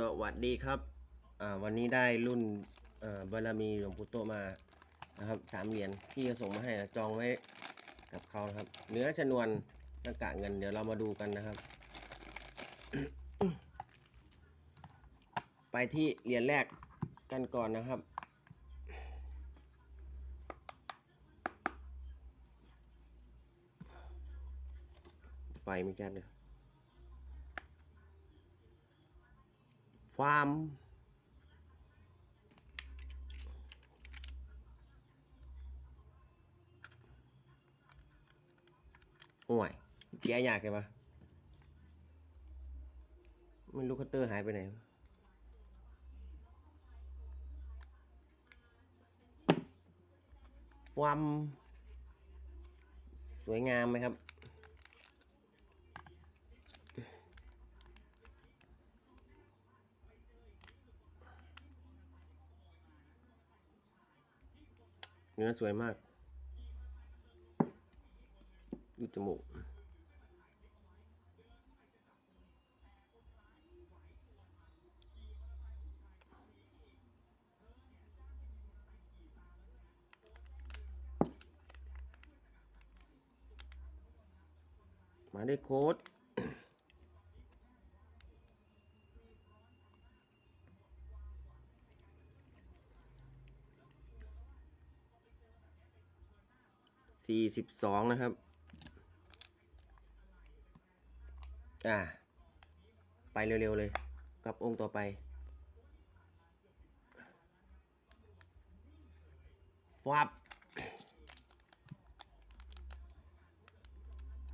สวัสดีครับวันนี้ได้รุ่นบารมีหลวงปู่โตมานะครับสามเหรียญพี่ก็ส่งมาให้จองไว้กับเขานะครับเนื้อชนวนหน้ากากเงินเดี๋ยวเรามาดูกันนะครับ ไปที่เหรียญแรกกันก่อนนะครับไฟไม่แก๊สเลย ฟาร์มห่วยเจียยากเลยปะไม่รู้คัตเตอร์หายไปไหนความ สวยงามไหมครับ เนื้อสวยมากดูจมูกมาได้โค้ด สี่สิบสองนะครับ อ่า ไปเร็ว ๆ เลย กับองค์ต่อไป ฟับ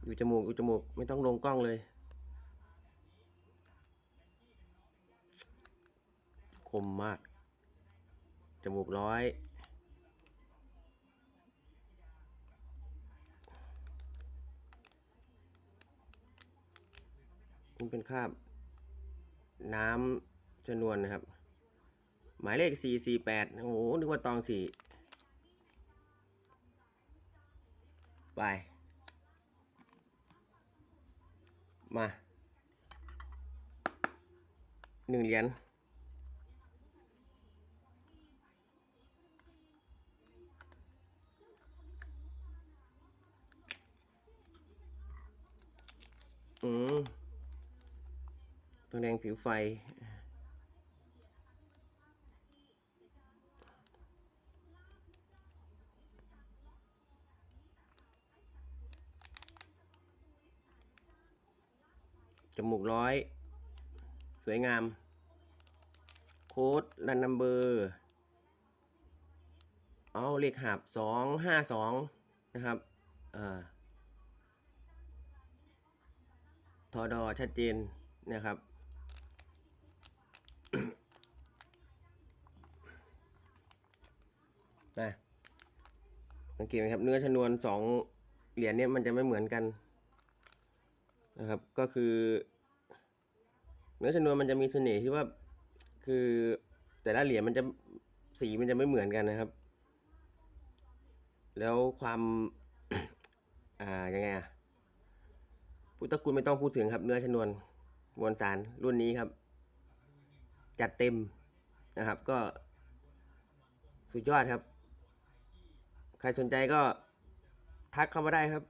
อยู่จมูก อยู่จมูก ไม่ต้องลงกล้องเลย คมมาก จมูกร้อย นี่เป็นคราบน้ำชนวนนะครับ หมายเลข 448 โอ้โห นึกว่าตองสี่ไป มาหนึ่งเหรียญอืม ตัวแดงผิวไฟ จมูกร้อย สวยงาม โค้ดรันนัมเบอร์ เอาเลขหับสองห้าสองนะครับอ่อทอดอชัดเจนนะครับ สังเกตไหมครับ เนื้อชนวนสองเหรียญเนี่ยมันจะไม่เหมือนกันนะครับ ก็คือ เนื้อชนวนมันจะมีเสน่ห์ที่ว่าคือแต่ละเหรียญมันจะสีมันจะไม่เหมือนกันนะครับ แล้วความอ่ายังไงอะพุทธคุณไม่ต้องพูดถึงครับ เนื้อชนวนมวลสารรุ่นนี้ครับ จัดเต็มนะครับก็สุดยอดครับ ใครสนใจก็ทักเข้ามาได้ครับ